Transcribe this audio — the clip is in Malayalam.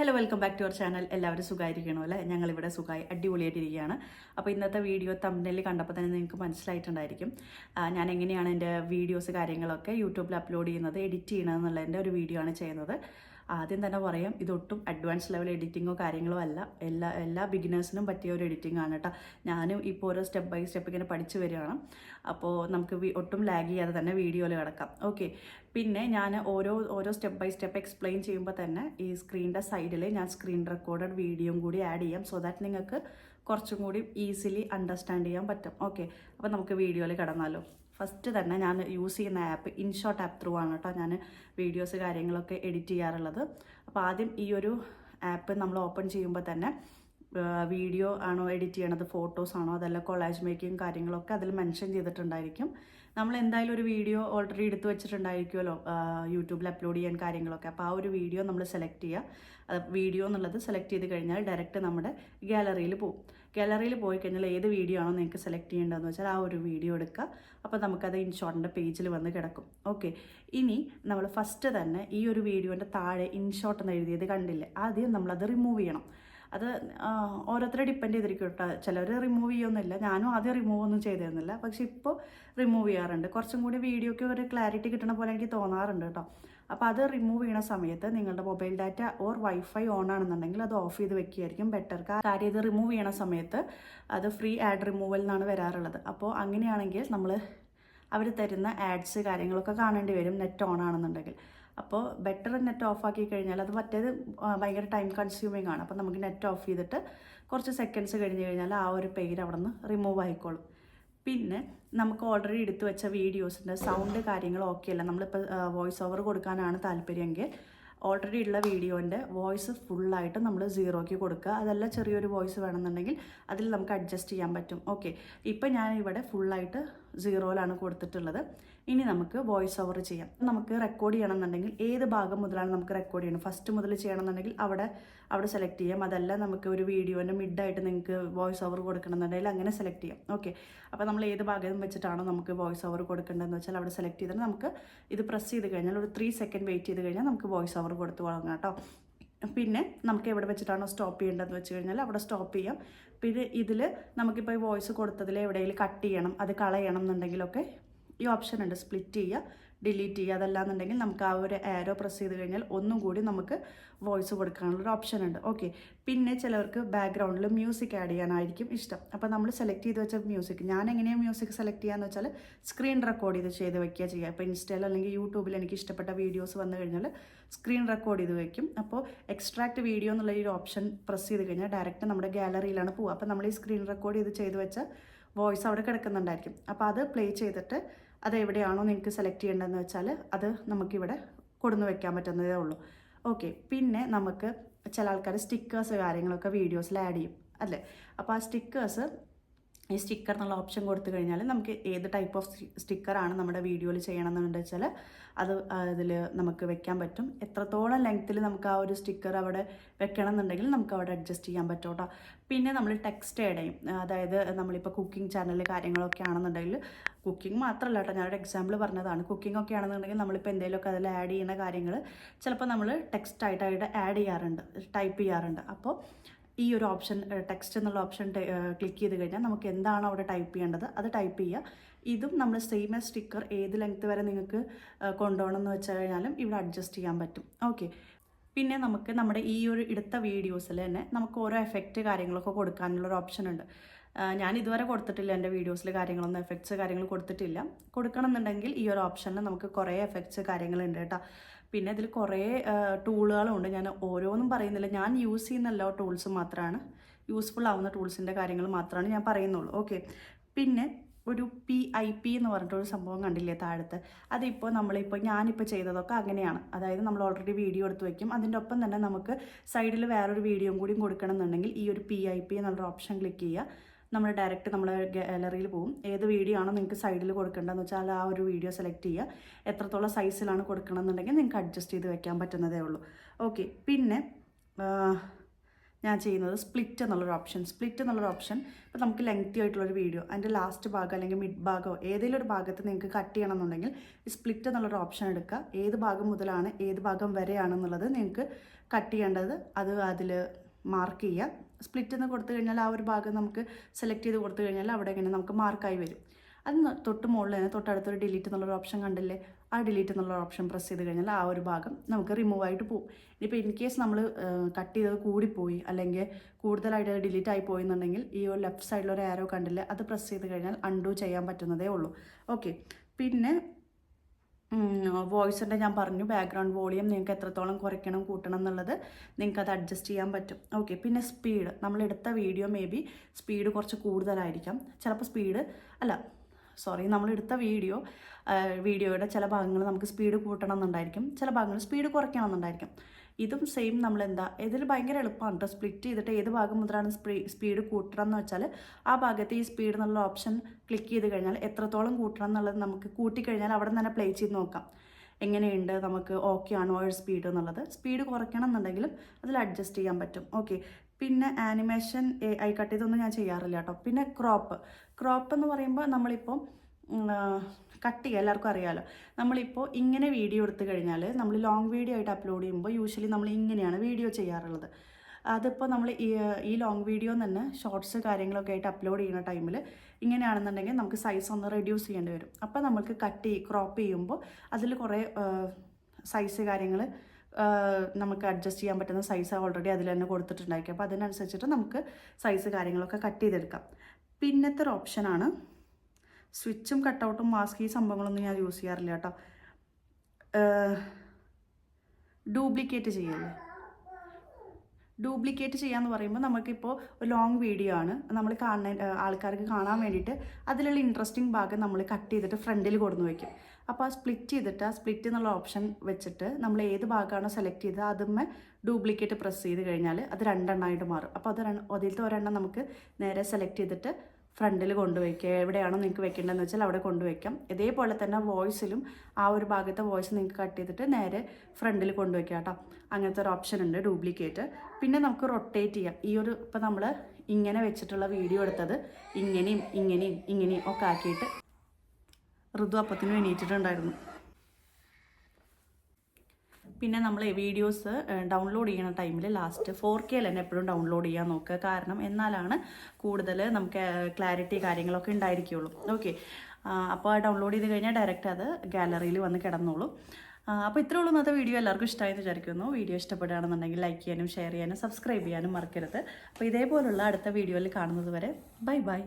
Hello welcome back to our channel എല്ലാവരും സുഖമായിരിക്കണോ അല്ലേ? ഞങ്ങളിവിടെ സുഖമായി അടിപൊളിയായിട്ടിരിക്കുകയാണ്. അപ്പോൾ ഇന്നത്തെ വീഡിയോ തമ്മിൽ കണ്ടപ്പോൾ തന്നെ നിങ്ങൾക്ക് മനസ്സിലായിട്ടുണ്ടായിരിക്കും. ഞാൻ എങ്ങനെയാണ് എന്റെ വീഡിയോസ് കാര്യങ്ങളൊക്കെ യൂട്യൂബിൽ അപ്ലോഡ് ചെയ്യുന്നത് എഡിറ്റ് ചെയ്യണമെന്നുള്ളതിന്റെ ഒരു വീഡിയോ ആണ് ചെയ്യുന്നത്. ആദ്യം തന്നെ പറയാം ഇതൊട്ടും അഡ്വാൻസ് ലെവൽ എഡിറ്റിങ്ങോ കാര്യങ്ങളോ അല്ല. എല്ലാ എല്ലാ ബിഗിനേഴ്സിനും പറ്റിയ ഒരു എഡിറ്റിംഗ് ആണ് കേട്ടോ. ഞാനും ഇപ്പോൾ ഓരോ സ്റ്റെപ്പ് ബൈ സ്റ്റെപ്പ് ഇങ്ങനെ പഠിച്ചു വരികയാണ്. അപ്പോൾ നമുക്ക് ഒട്ടും ലാഗ് ചെയ്യാതെ തന്നെ വീഡിയോയിൽ കിടക്കാം. ഓക്കെ പിന്നെ ഞാൻ ഓരോ ഓരോ സ്റ്റെപ്പ് ബൈ സ്റ്റെപ്പ് എക്സ്പ്ലെയിൻ ചെയ്യുമ്പോൾ തന്നെ ഈ സ്ക്രീനിന്റെ സൈഡിൽ ഞാൻ സ്ക്രീൻ റെക്കോർഡഡ് വീഡിയോയും കൂടി ആഡ് ചെയ്യാം സോ ദാറ്റ് നിങ്ങൾക്ക് കുറച്ചും കൂടി ഈസിലി അണ്ടർസ്റ്റാൻഡ് ചെയ്യാൻ പറ്റും. ഓക്കെ അപ്പോൾ നമുക്ക് വീഡിയോയിൽ കിടന്നാലോ. ഫസ്റ്റ് തന്നെ ഞാൻ യൂസ് ചെയ്യുന്ന ആപ്പ് ഇൻഷോട്ട് ആപ്പ് ത്രൂ ആണ് കേട്ടോ ഞാൻ വീഡിയോസ് കാര്യങ്ങളൊക്കെ എഡിറ്റ് ചെയ്യാറുള്ളത്. അപ്പോൾ ആദ്യം ഈ ഒരു ആപ്പ് നമ്മൾ ഓപ്പൺ ചെയ്യുമ്പോൾ തന്നെ വീഡിയോ ആണോ എഡിറ്റ് ചെയ്യണത് ഫോട്ടോസ് ആണോ അതല്ല കൊളാജ് മേക്കിംഗ് കാര്യങ്ങളൊക്കെ അതിൽ മെൻഷൻ ചെയ്തിട്ടുണ്ടായിരിക്കും. നമ്മൾ എന്തായാലും ഒരു വീഡിയോ ഓൾറെഡി എടുത്തു വെച്ചിട്ടുണ്ടായിരിക്കുമല്ലോ യൂട്യൂബിൽ അപ്ലോഡ് ചെയ്യാൻ കാര്യങ്ങളൊക്കെ. അപ്പോൾ ആ ഒരു വീഡിയോ നമ്മൾ സെലക്ട് ചെയ്യുക അത് വീഡിയോ എന്നുള്ളത് സെലക്ട് ചെയ്ത് കഴിഞ്ഞാൽ ഡയറക്റ്റ് നമ്മുടെ ഗാലറിയിൽ പോകും ഗാലറിയിൽ പോയി കഴിഞ്ഞാൽ ഏത് വീഡിയോ ആണോ നിങ്ങൾക്ക് സെലക്ട് ചെയ്യേണ്ടതെന്ന് വെച്ചാൽ ആ ഒരു വീഡിയോ എടുക്കുക. അപ്പോൾ നമുക്കത് ഇൻഷോട്ടിന്റെ പേജിൽ വന്ന് കിടക്കും. ഓക്കെ ഇനി നമ്മൾ ഫസ്റ്റ് തന്നെ ഈ ഒരു വീഡിയോന്റെ താഴെ ഇൻഷോട്ട് എന്ന് എഴുതിയത് കണ്ടില്ലേ? ആദ്യം നമ്മളത് റിമൂവ് ചെയ്യണം. അത് ഓരോരുത്തരെ ഡിപ്പെൻഡ് ചെയ്തിരിക്കും കേട്ടോ ചിലർ റിമൂവ് ചെയ്യൊന്നുമില്ല ഞാനും ആദ്യം റിമൂവ് ഒന്നും ചെയ്തിരുന്നില്ല. പക്ഷെ ഇപ്പോൾ റിമൂവ് ചെയ്യാറുണ്ട്. കുറച്ചും കൂടി വീഡിയോയ്ക്ക് ഒരു ക്ലാരിറ്റി കിട്ടണ പോലെ എനിക്ക് തോന്നാറുണ്ട് കേട്ടോ അപ്പോൾ അത് റിമൂവ് ചെയ്യണ സമയത്ത് നിങ്ങളുടെ mobile data or wifi on ആണെന്നുണ്ടെങ്കിൽ അത് ഓഫ് ചെയ്ത് വെക്കുകയായിരിക്കും ബെറ്റർ കാര്യം ഇത് റിമൂവ് ചെയ്യണ സമയത്ത് അത് ഫ്രീ ആഡ് റിമൂവൽ എന്നാണ് വരാറുള്ളത്. അപ്പോൾ അങ്ങനെയാണെങ്കിൽ നമ്മൾ അവർ തരുന്ന ആഡ്സ് കാര്യങ്ങളൊക്കെ കാണേണ്ടി വരും. നെറ്റ് ഓൺ ആണെന്നുണ്ടെങ്കിൽ. അപ്പോൾ ബെറ്റർ നെറ്റ് ഓഫ് ആക്കി കഴിഞ്ഞാൽ അത് മറ്റേത് ഭയങ്കര ടൈം കൺസ്യൂമിങ് ആണ്. അപ്പോൾ നമുക്ക് നെറ്റ് ഓഫ് ചെയ്തിട്ട് കുറച്ച് സെക്കൻഡ്സ് കഴിഞ്ഞ് കഴിഞ്ഞാൽ ആ ഒരു പേര് അവിടെ നിന്ന് റിമൂവ് ആയിക്കോളും. പിന്നെ നമുക്ക് ഓൾറെഡി എടുത്തു വെച്ച വീഡിയോസിന്റെ സൗണ്ട് കാര്യങ്ങൾ ഓക്കെ അല്ല. നമ്മളിപ്പോൾ വോയിസ് ഓവർ കൊടുക്കാനാണ് താല്പര്യമെങ്കിൽ ഓൾറെഡി ഉള്ള വീഡിയോന്റെ വോയിസ് ഫുള്ളായിട്ട് നമ്മൾ സീറോയ്ക്ക് കൊടുക്കുക. അതല്ല ചെറിയൊരു വോയിസ് വേണമെന്നുണ്ടെങ്കിൽ അതിൽ നമുക്ക് അഡ്ജസ്റ്റ് ചെയ്യാൻ പറ്റും. ഓക്കെ ഇപ്പം ഞാൻ ഇവിടെ ഫുള്ളായിട്ട് സീറോയിലാണ് കൊടുത്തിട്ടുള്ളത്. ഇനി നമുക്ക് വോയിസ് ഓവർ ചെയ്യാം. നമുക്ക് റെക്കോർഡ് ചെയ്യണമെന്നുണ്ടെങ്കിൽ ഏത് ഭാഗം മുതലാണ് നമുക്ക് റെക്കോർഡ് ചെയ്യണം? ഫസ്റ്റ് മുതൽ ചെയ്യണമെന്നുണ്ടെങ്കിൽ അവിടെ അവിടെ സെലക്ട് ചെയ്യാം. അതല്ല നമുക്ക് ഒരു വീഡിയോന്റെ മിഡായിട്ട് നിങ്ങൾക്ക് വോയിസ് ഓവർ കൊടുക്കണമെന്നുണ്ടെങ്കിൽ അങ്ങനെ സെലക്ട് ചെയ്യാം. ഓക്കെ അപ്പോൾ നമ്മൾ ഏത് ഭാഗം വെച്ചിട്ടാണോ നമുക്ക് വോയിസ് ഓവർ കൊടുക്കേണ്ടതെന്ന് വെച്ചാൽ അവിടെ സെലക്ട് ചെയ്തിട്ട് നമുക്ക് ഇത് പ്രസ് ചെയ്ത് കഴിഞ്ഞാൽ ഒരു ത്രീ സെക്കൻഡ് വെയിറ്റ് ചെയ്ത് കഴിഞ്ഞാൽ നമുക്ക് വോയിസ് ഓവർ കൊടുത്ത് തുടങ്ങാം കേട്ടോ. പിന്നെ നമുക്ക് എവിടെ വെച്ചിട്ടാണോ സ്റ്റോപ്പ് ചെയ്യേണ്ടതെന്ന് വെച്ച് കഴിഞ്ഞാൽ അവിടെ സ്റ്റോപ്പ് ചെയ്യാം. പിന്നെ ഇതിൽ നമുക്കിപ്പോൾ ഈ വോയിസ് കൊടുത്തതിൽ എവിടെയെങ്കിലും കട്ട് ചെയ്യണം അത് കളയണം എന്നുണ്ടെങ്കിലൊക്കെ ഈ ഓപ്ഷൻ ഉണ്ട്. സ്പ്ലിറ്റ് ചെയ്യുക. ഡിലീറ്റ് ചെയ്യുക അതല്ലാന്നുണ്ടെങ്കിൽ നമുക്ക് ആ ഒരു ആരോ പ്രസ് ചെയ്ത് കഴിഞ്ഞാൽ ഒന്നും കൂടി നമുക്ക് വോയിസ് കൊടുക്കാനുള്ള ഒരു ഓപ്ഷൻ ഉണ്ട്. ഓക്കെ പിന്നെ ചിലവർക്ക് ബാക്ക്ഗ്രൗണ്ടിൽ മ്യൂസിക് ആഡ് ചെയ്യാനായിരിക്കും ഇഷ്ടം. അപ്പോൾ നമ്മൾ സെലക്ട് ചെയ്ത് വെച്ച മ്യൂസിക് ഞാൻ എങ്ങനെയാണ് മ്യൂസിക് സെലക്ട് ചെയ്യാന്ന് വെച്ചാൽ സ്ക്രീൻ റെക്കോർഡ് ചെയ്ത് ചെയ്ത് വെക്കുക ചെയ്യുക. അപ്പോൾ ഇൻസ്റ്റയിൽ അല്ലെങ്കിൽ യൂട്യൂബിൽ എനിക്ക് ഇഷ്ടപ്പെട്ട വീഡിയോസ് വന്നു കഴിഞ്ഞാൽ സ്ക്രീൻ റെക്കോർഡ് ചെയ്ത് വെക്കും. അപ്പോൾ എക്സ്ട്രാക്ട് വീഡിയോ എന്നുള്ള ഒരു ഓപ്ഷൻ പ്രസ് ചെയ്ത് കഴിഞ്ഞാൽ ഡയറക്റ്റ് നമ്മുടെ ഗാലറിയിലാണ് പോവുക. അപ്പോൾ നമ്മൾ ഈ സ്ക്രീൻ റെക്കോർഡ് ചെയ്ത് ചെയ്ത് വെച്ച വോയിസ് അവിടെ കിടക്കുന്നുണ്ടായിരിക്കും. അപ്പോൾ അത് പ്ലേ ചെയ്തിട്ട് അത് എവിടെയാണോ നിങ്ങൾക്ക് സെലക്ട് ചെയ്യേണ്ടതെന്ന് വെച്ചാൽ അത് നമുക്കിവിടെ കൊടുന്ന് വെക്കാൻ പറ്റുന്നതേ ഉള്ളൂ. ഓക്കെ പിന്നെ നമുക്ക് ചില ആൾക്കാർ സ്റ്റിക്കേഴ്സ് കാര്യങ്ങളൊക്കെ വീഡിയോസിൽ ആഡ് ചെയ്യും അല്ലേ? അപ്പോൾ ആ സ്റ്റിക്കേഴ്സ് ഈ സ്റ്റിക്കർ എന്നുള്ള ഓപ്ഷൻ കൊടുത്തു കഴിഞ്ഞാൽ നമുക്ക് ഏത് ടൈപ്പ് ഓഫ് സ്റ്റിക്കറാണ് നമ്മുടെ വീഡിയോയിൽ ചെയ്യണമെന്നുണ്ട് വെച്ചാൽ അത് അതിൽ നമുക്ക് വെക്കാൻ പറ്റും. എത്രത്തോളം ലെങ്ത്തിൽ നമുക്ക് ആ ഒരു സ്റ്റിക്കർ അവിടെ വെക്കണം എന്നുണ്ടെങ്കിൽ നമുക്ക് അവിടെ അഡ്ജസ്റ്റ് ചെയ്യാൻ പറ്റും കേട്ടോ പിന്നെ നമ്മൾ ടെക്സ്റ്റ് ആഡ് ചെയ്യും. അതായത് നമ്മളിപ്പോൾ കുക്കിംഗ് ചാനൽ കാര്യങ്ങളൊക്കെ ആണെന്നുണ്ടെങ്കിൽ കുക്കിംഗ് മാത്രമല്ല കേട്ടോ ഞാനൊരു എക്സാമ്പിൾ പറഞ്ഞതാണ്. കുക്കിംഗ് ഒക്കെ ആണെന്നുണ്ടെങ്കിൽ നമ്മളിപ്പോൾ എന്തെങ്കിലുമൊക്കെ അതിൽ ആഡ് ചെയ്യുന്ന കാര്യങ്ങൾ ചിലപ്പോൾ നമ്മൾ ടെക്സ്റ്റ് ആയിട്ടായിട്ട് ആഡ് ചെയ്യാറുണ്ട് ടൈപ്പ് ചെയ്യാറുണ്ട്. അപ്പോൾ ഈ ഒരു ഓപ്ഷൻ ടെക്സ്റ്റ് എന്നുള്ള ഓപ്ഷൻ ക്ലിക്ക് ചെയ്ത് കഴിഞ്ഞാൽ നമുക്ക് എന്താണ് അവിടെ ടൈപ്പ് ചെയ്യേണ്ടത് അത് ടൈപ്പ് ചെയ്യുക. ഇതും നമ്മൾ സെയിം സ്റ്റിക്കർ ഏത് ലെങ്ത് വരെ നിങ്ങൾക്ക് കൊണ്ടുപോകണം എന്ന് വെച്ച് കഴിഞ്ഞാലും ഇവിടെ അഡ്ജസ്റ്റ് ചെയ്യാൻ പറ്റും. ഓക്കെ പിന്നെ നമുക്ക് നമ്മുടെ ഈ ഒരു ഇടുത്ത വീഡിയോസിൽ തന്നെ നമുക്ക് ഓരോ എഫക്റ്റ് കാര്യങ്ങളൊക്കെ കൊടുക്കാനുള്ളൊരു ഓപ്ഷൻ ഉണ്ട്. ഞാൻ ഇതുവരെ കൊടുത്തിട്ടില്ല എന്റെ വീഡിയോസിൽ കാര്യങ്ങളൊന്നും എഫക്ട്സ് കാര്യങ്ങൾ കൊടുത്തിട്ടില്ല. കൊടുക്കണം എന്നുണ്ടെങ്കിൽ ഈ ഒരു ഓപ്ഷനിൽ നമുക്ക് കുറേ എഫക്ട്സ് കാര്യങ്ങളുണ്ട് കേട്ടോ. പിന്നെ ഇതിൽ കുറേ ടൂളുകളുണ്ട് ഞാൻ ഓരോന്നും പറയുന്നില്ല. ഞാൻ യൂസ് ചെയ്യുന്ന എല്ലാ ടൂൾസും മാത്രമാണ് യൂസ്ഫുൾ ആവുന്ന ടൂൾസിന്റെ കാര്യങ്ങൾ മാത്രമാണ് ഞാൻ പറയുന്നുള്ളൂ. ഓക്കെ പിന്നെ ഒരു പി ഐ പി എന്ന് പറഞ്ഞിട്ടൊരു സംഭവം കണ്ടില്ലേ താഴത്ത്? അതിപ്പോൾ നമ്മളിപ്പോൾ ഞാനിപ്പോൾ ചെയ്തതൊക്കെ അങ്ങനെയാണ്. അതായത് നമ്മൾ ഓൾറെഡി വീഡിയോ എടുത്ത് വയ്ക്കും അതിന്റെ ഒപ്പം തന്നെ നമുക്ക് സൈഡിൽ വേറൊരു വീഡിയോയും കൂടി കൊടുക്കണം എന്നുണ്ടെങ്കിൽ ഈ ഒരു പി ഐ പി എന്നുള്ളൊരു ഓപ്ഷൻ ക്ലിക്ക് ചെയ്യുക. നമ്മൾ ഡയറക്റ്റ് നമ്മൾ ഗാലറിയിൽ പോകും ഏത് വീഡിയോ ആണോ നിങ്ങൾക്ക് സൈഡിൽ കൊടുക്കേണ്ടതെന്ന് വെച്ചാൽ ആ ഒരു വീഡിയോ സെലക്ട് ചെയ്യുക. എത്രത്തോളം സൈസിലാണ് കൊടുക്കണമെന്നുണ്ടെങ്കിൽ നിങ്ങൾക്ക് അഡ്ജസ്റ്റ് ചെയ്ത് വെക്കാൻ പറ്റുന്നതേ ഉള്ളൂ. ഓക്കെ പിന്നെ ഞാൻ ചെയ്യുന്നത് സ്പ്ലിറ്റ് എന്നുള്ളൊരു ഓപ്ഷൻ സ്പ്ലിറ്റ് എന്നുള്ളൊരു ഓപ്ഷൻ ഇപ്പോൾ നമുക്ക് ലെങ്തി ആയിട്ടുള്ളൊരു വീഡിയോ അതിന്റെ ലാസ്റ്റ് ഭാഗം അല്ലെങ്കിൽ മിഡ് ഭാഗമോ ഏതെങ്കിലും ഒരു ഭാഗത്ത് നിങ്ങൾക്ക് കട്ട് ചെയ്യണമെന്നുണ്ടെങ്കിൽ സ്പ്ലിറ്റ് എന്നുള്ളൊരു ഓപ്ഷൻ എടുക്കുക. ഏത് ഭാഗം മുതലാണ് ഏത് ഭാഗം വരെയാണെന്നുള്ളത് നിങ്ങൾക്ക് കട്ട് ചെയ്യേണ്ടത്. അത് അതിൽ മാർക്ക് ചെയ്യുക. സ്പ്ലിറ്റ് എന്ന് കൊടുത്തു കഴിഞ്ഞാൽ ആ ഒരു ഭാഗം നമുക്ക് സെലക്ട് ചെയ്ത് കൊടുത്തു കഴിഞ്ഞാൽ അവിടെ ഇങ്ങനെ നമുക്ക് മാർക്കായി വരും. അത് തൊട്ട് മുകളിൽ തന്നെ തൊട്ടടുത്തൊരു ഡിലീറ്റ് എന്നുള്ളൊരു ഓപ്ഷൻ കണ്ടില്ലേ? ആ ഡിലീറ്റ് എന്നുള്ള ഓപ്ഷൻ പ്രസ് ചെയ്ത് കഴിഞ്ഞാൽ ആ ഒരു ഭാഗം നമുക്ക് റിമൂവ് ആയിട്ട് പോകും ഇനിയിപ്പോൾ ഇൻ കേസ് നമ്മൾ കട്ട് ചെയ്തത് കൂടിപ്പോയി അല്ലെങ്കിൽ കൂടുതലായിട്ട് ഡിലീറ്റ് ആയി പോയി എന്നുണ്ടെങ്കിൽ ഈ ഒരു ലെഫ്റ്റ് സൈഡിലൊരു ആരോ കണ്ടില്ലേ? അത് പ്രസ് ചെയ്ത് കഴിഞ്ഞാൽ അൺഡു ചെയ്യാൻ പറ്റുന്നതേ ഉള്ളൂ. ഓക്കെ പിന്നെ വോയിസിന്റെ ഞാൻ പറഞ്ഞു ബാക്ക്ഗ്രൗണ്ട് വോളിയം നിങ്ങൾക്ക് എത്രത്തോളം കുറയ്ക്കണം കൂട്ടണം എന്നുള്ളത് നിങ്ങൾക്ക് അത് അഡ്ജസ്റ്റ് ചെയ്യാൻ പറ്റും. ഓക്കെ പിന്നെ സ്പീഡ് നമ്മൾ എടുത്ത വീഡിയോ മേ ബി സ്പീഡ് കുറച്ച് കൂടുതലായിരിക്കാം. ചിലപ്പോൾ സ്പീഡ് അല്ല സോറി നമ്മൾ എടുത്ത വീഡിയോ വീഡിയോയുടെ ചില ഭാഗങ്ങൾ നമുക്ക് സ്പീഡ് കൂട്ടണം എന്നുണ്ടായിരിക്കും. ചില ഭാഗങ്ങൾ സ്പീഡ് കുറയ്ക്കണം എന്നുണ്ടായിരിക്കും. ഇതും സെയിം നമ്മൾ എന്താ ഇതിൽ ഭയങ്കര എളുപ്പമാണ് കേട്ടോ സ്പ്ലിറ്റ് ചെയ്തിട്ട് ഏത് ഭാഗം മുതലാണ് സ്പീഡ് കൂട്ടണം എന്ന് വെച്ചാൽ ആ ഭാഗത്ത് ഈ സ്പീഡ് എന്നുള്ള ഓപ്ഷൻ ക്ലിക്ക് ചെയ്ത് കഴിഞ്ഞാൽ എത്രത്തോളം കൂട്ടണം എന്നുള്ളത് നമുക്ക് കൂട്ടിക്കഴിഞ്ഞാൽ അവിടെ തന്നെ പ്ലേ ചെയ്ത് നോക്കാം. എങ്ങനെയുണ്ട് നമുക്ക് ഓക്കെ ആണോ സ്പീഡ് എന്നുള്ളത്. സ്പീഡ് കുറയ്ക്കണം എന്നുണ്ടെങ്കിലും അതിൽ അഡ്ജസ്റ്റ് ചെയ്യാൻ പറ്റും. ഓക്കെ പിന്നെ ആനിമേഷൻ ഐ കട്ട് ചെയ്തൊന്നും ഞാൻ ചെയ്യാറില്ല കേട്ടോ പിന്നെ ക്രോപ്പ് ക്രോപ്പ് എന്ന് പറയുമ്പോൾ നമ്മളിപ്പോൾ കട്ട് ചെയ്യുക എല്ലാവർക്കും അറിയാമല്ലോ നമ്മളിപ്പോൾ ഇങ്ങനെ വീഡിയോ എടുത്തു കഴിഞ്ഞാൽ നമ്മൾ ലോങ് വീഡിയോ ആയിട്ട് അപ്ലോഡ് ചെയ്യുമ്പോൾ യൂഷ്വലി നമ്മൾ ഇങ്ങനെയാണ് വീഡിയോ ചെയ്യാറുള്ളത്. അതിപ്പോൾ നമ്മൾ ഈ ലോങ് വീഡിയോ തന്നെ ഷോർട്സ് കാര്യങ്ങളൊക്കെ ആയിട്ട് അപ്ലോഡ് ചെയ്യുന്ന ടൈമിൽ ഇങ്ങനെയാണെന്നുണ്ടെങ്കിൽ നമുക്ക് സൈസ് ഒന്ന് റെഡ്യൂസ് ചെയ്യേണ്ടി വരും. അപ്പോൾ നമുക്ക് കട്ട് ചെയ്യും ക്രോപ്പ് ചെയ്യുമ്പോൾ അതിൽ കുറേ സൈസ് കാര്യങ്ങൾ നമുക്ക് അഡ്ജസ്റ്റ് ചെയ്യാൻ പറ്റുന്ന സൈസ് ഓൾറെഡി അതിൽ തന്നെ കൊടുത്തിട്ടുണ്ടായിരിക്കും. അപ്പോൾ അതിനനുസരിച്ചിട്ട് നമുക്ക് സൈസ് കാര്യങ്ങളൊക്കെ കട്ട് ചെയ്തെടുക്കാം. പിന്നത്തെ ഒരു ഓപ്ഷനാണ് സ്വിച്ചും കട്ടൗട്ടും മാസ്ക് ഈ സംഭവങ്ങളൊന്നും ഞാൻ യൂസ് ചെയ്യാറില്ല കേട്ടോ. ഡ്യൂപ്ലിക്കേറ്റ് ചെയ്യല്ലേ? ഡ്യൂപ്ലിക്കേറ്റ് ചെയ്യാന്ന് പറയുമ്പോൾ നമുക്കിപ്പോൾ ഒരു ലോങ് വീഡിയോ ആണ്. നമ്മൾ കാണുന്ന ആൾക്കാർക്ക് കാണാൻ വേണ്ടിയിട്ട് അതിലുള്ള ഇൻട്രസ്റ്റിംഗ് ഭാഗം നമ്മൾ കട്ട് ചെയ്തിട്ട് ഫ്രണ്ടിൽ കൊടുന്ന് വയ്ക്കും അപ്പോൾ ആ സ്പ്ലിറ്റ് ചെയ്തിട്ട് ആ സ്പ്ലിറ്റ് എന്നുള്ള ഓപ്ഷൻ വെച്ചിട്ട് നമ്മൾ ഏത് ഭാഗമാണോ സെലക്ട് ചെയ്തത് അതുമ്മേ ഡ്യൂപ്ലിക്കേറ്റ് പ്രസ് ചെയ്ത് കഴിഞ്ഞാൽ അത് രണ്ടെണ്ണമായിട്ട് മാറും. അപ്പോൾ അത് അതിലത്തെ ഒരെണ്ണം നമുക്ക് നേരെ സെലക്ട് ചെയ്തിട്ട് ഫ്രണ്ടിൽ കൊണ്ടുവയ്ക്കുക. എവിടെയാണോ നിങ്ങൾക്ക് വെക്കേണ്ടതെന്ന് വെച്ചാൽ അവിടെ കൊണ്ടുവയ്ക്കാം. ഇതേപോലെ തന്നെ വോയിസിലും ആ ഒരു ഭാഗത്തെ വോയിസ് നിങ്ങൾക്ക് കട്ട് ചെയ്തിട്ട് നേരെ ഫ്രണ്ടിൽ കൊണ്ടുവയ്ക്കുക കേട്ടോ. അങ്ങനത്തെ ഒരു ഓപ്ഷൻ ഉണ്ട് ഡ്യൂപ്ലിക്കേറ്റ്. പിന്നെ നമുക്ക് റൊട്ടേറ്റ് ചെയ്യാം. ഈ ഒരു ഇപ്പം നമ്മൾ ഇങ്ങനെ വെച്ചിട്ടുള്ള വീഡിയോ എടുത്തത് ഇങ്ങനെയും ഇങ്ങനെയും ഇങ്ങനെയും ഒക്കെ ആക്കിയിട്ട് ഋതു അപ്പത്തിന് എണീറ്റിട്ടുണ്ടായിരുന്നു. പിന്നെ നമ്മൾ വീഡിയോസ് ഡൗൺലോഡ് ചെയ്യുന്ന ടൈമിൽ ലാസ്റ്റ് ഫോർ കെയിൽ തന്നെ എപ്പോഴും ഡൗൺലോഡ് ചെയ്യാൻ നോക്കുക. കാരണം എന്നാലാണ് കൂടുതൽ നമുക്ക് ക്ലാരിറ്റി കാര്യങ്ങളൊക്കെ ഉണ്ടായിരിക്കുള്ളൂ. ഓക്കെ അപ്പോൾ ഡൗൺലോഡ് ചെയ്ത് കഴിഞ്ഞാൽ ഡയറക്റ്റ് അത് ഗാലറിയിൽ വന്ന് കിടന്നോളൂ. അപ്പോൾ ഇത്രേ ഉള്ളൂ ഇന്നത്തെ വീഡിയോ എല്ലാവർക്കും ഇഷ്ടമായെന്ന് വിചാരിക്കുന്നു. വീഡിയോ ഇഷ്ടപ്പെടുകയാണെന്നുണ്ടെങ്കിൽ ലൈക്ക് ചെയ്യാനും ഷെയർ ചെയ്യാനും സബ്സ്ക്രൈബ് ചെയ്യാനും മറക്കരുത്. അപ്പോൾ ഇതേപോലുള്ള അടുത്ത വീഡിയോയിൽ കാണുന്നത് വരെ ബൈ ബൈ